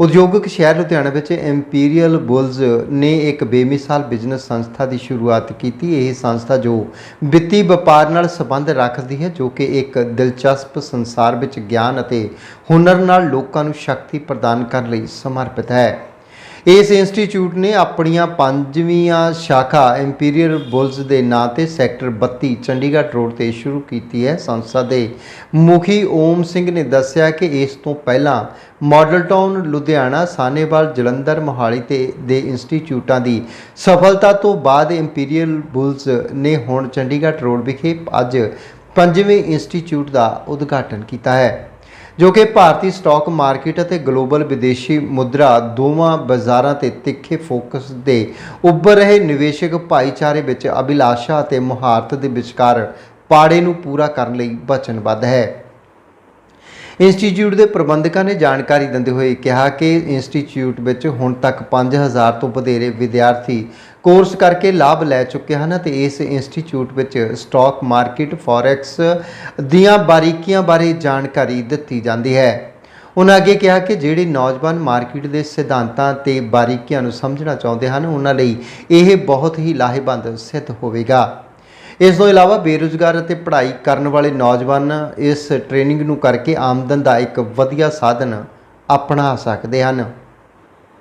ਉਦਯੋਗਿਕ ਸ਼ਹਿਰ ਲੁਧਿਆਣਾ ਵਿੱਚ ਇੰਪੀਰੀਅਲ ਬੁਲਜ਼ ਨੇ ਇੱਕ ਬੇਮਿਸਾਲ ਬਿਜ਼ਨਸ ਸੰਸਥਾ ਦੀ ਸ਼ੁਰੂਆਤ ਕੀਤੀ। ਇਹ ਸੰਸਥਾ ਜੋ ਵਿੱਤੀ ਵਪਾਰ ਨਾਲ ਸੰਬੰਧ ਰੱਖਦੀ ਹੈ, ਜੋ ਕਿ ਇੱਕ ਦਿਲਚਸਪ ਸੰਸਾਰ ਵਿੱਚ ਗਿਆਨ ਅਤੇ ਹੁਨਰ ਨਾਲ ਲੋਕਾਂ ਨੂੰ ਸ਼ਕਤੀ ਪ੍ਰਦਾਨ ਕਰਨ ਲਈ ਸਮਰਪਿਤ ਹੈ। ਇਸ ਇੰਸਟੀਚਿਊਟ ਨੇ ਆਪਣੀਆਂ ਪੰਜਵੀਆਂ ਸ਼ਾਖਾ ਇੰਪੀਰੀਅਲ ਬੁਲਜ਼ ਦੇ ਨਾਂ ਤੇ ਸੈਕਟਰ 32 ਚੰਡੀਗੜ੍ਹ ਰੋਡ ਤੇ ਸ਼ੁਰੂ ਕੀਤੀ ਹੈ। ਸੰਸਥਾ ਦੇ ਮੁਖੀ ਓਮ ਸਿੰਘ ਨੇ ਦੱਸਿਆ ਕਿ ਇਸ ਤੋਂ ਪਹਿਲਾਂ ਮਾਡਲ ਟਾਊਨ, ਲੁਧਿਆਣਾ, ਸਾਨੇਵਾਲ, ਜਲੰਧਰ, ਮੋਹਾਲੀ ਤੇ ਦੇ ਇੰਸਟੀਚਿਊਟਾਂ ਦੀ ਸਫਲਤਾ ਤੋਂ ਬਾਅਦ ਇੰਪੀਰੀਅਲ ਬੁਲਜ਼ ਨੇ ਹੁਣ ਚੰਡੀਗੜ੍ਹ ਰੋਡ ਵਿਖੇ ਅੱਜ ਪੰਜਵੇਂ ਇੰਸਟੀਚਿਊਟ ਦਾ ਉਦਘਾਟਨ ਕੀਤਾ ਹੈ। ਜੋ ਕਿ ਭਾਰਤੀ ਸਟਾਕ ਮਾਰਕੀਟ ਅਤੇ ਗਲੋਬਲ ਵਿਦੇਸ਼ੀ ਮੁਦਰਾ ਦੋਵਾਂ ਬਾਜ਼ਾਰਾਂ ਤੇ ਤਿੱਖੇ ਫੋਕਸ ਦੇ ਉੱਭਰ ਰਹੇ ਨਿਵੇਸ਼ਕ ਭਾਈਚਾਰੇ ਵਿੱਚ ਅਭਿਲਾਸ਼ਾ ਅਤੇ ਮੁਹਾਰਤ ਦੇ ਵਿਚਕਾਰ ਪਾੜੇ ਨੂੰ ਪੂਰਾ ਕਰਨ ਲਈ ਵਚਨਬੱਧ ਹੈ। ਇੰਸਟੀਚਿਊਟ ਦੇ ਪ੍ਰਬੰਧਕਾਂ ਨੇ ਜਾਣਕਾਰੀ ਦਿੰਦੇ ਹੋਏ ਕਿਹਾ ਕਿ ਇੰਸਟੀਚਿਊਟ ਵਿੱਚ ਹੁਣ ਤੱਕ 5000 ਤੋਂ ਵਧੇਰੇ ਵਿਦਿਆਰਥੀ ਕੋਰਸ ਕਰਕੇ ਲਾਭ ਲੈ ਚੁੱਕੇ ਹਨ ਅਤੇ ਇਸ ਇੰਸਟੀਚਿਊਟ ਵਿੱਚ ਸਟਾਕ ਮਾਰਕੀਟ, ਫੋਰੈਕਸ ਦੀਆਂ ਬਾਰੀਕੀਆਂ ਬਾਰੇ ਜਾਣਕਾਰੀ ਦਿੱਤੀ ਜਾਂਦੀ ਹੈ। ਉਹਨਾਂ ਅੱਗੇ ਕਿਹਾ ਕਿ ਜਿਹੜੇ ਨੌਜਵਾਨ ਮਾਰਕੀਟ ਦੇ ਸਿਧਾਂਤਾਂ ਤੇ ਬਾਰੀਕੀਆਂ ਨੂੰ ਸਮਝਣਾ ਚਾਹੁੰਦੇ ਹਨ, ਉਹਨਾਂ ਲਈ ਇਹ ਬਹੁਤ ਹੀ ਲਾਹੇਵੰਦ ਸਿੱਧ ਹੋਵੇਗਾ। ਇਸ ਤੋਂ ਇਲਾਵਾ ਬੇਰੁਜ਼ਗਾਰ ਅਤੇ ਪੜ੍ਹਾਈ ਕਰਨ ਵਾਲੇ ਨੌਜਵਾਨ ਇਸ ਟ੍ਰੇਨਿੰਗ ਨੂੰ ਕਰਕੇ ਆਮਦਨ ਦਾ ਇੱਕ ਵਧੀਆ ਸਾਧਨ ਅਪਣਾ ਸਕਦੇ ਹਨ।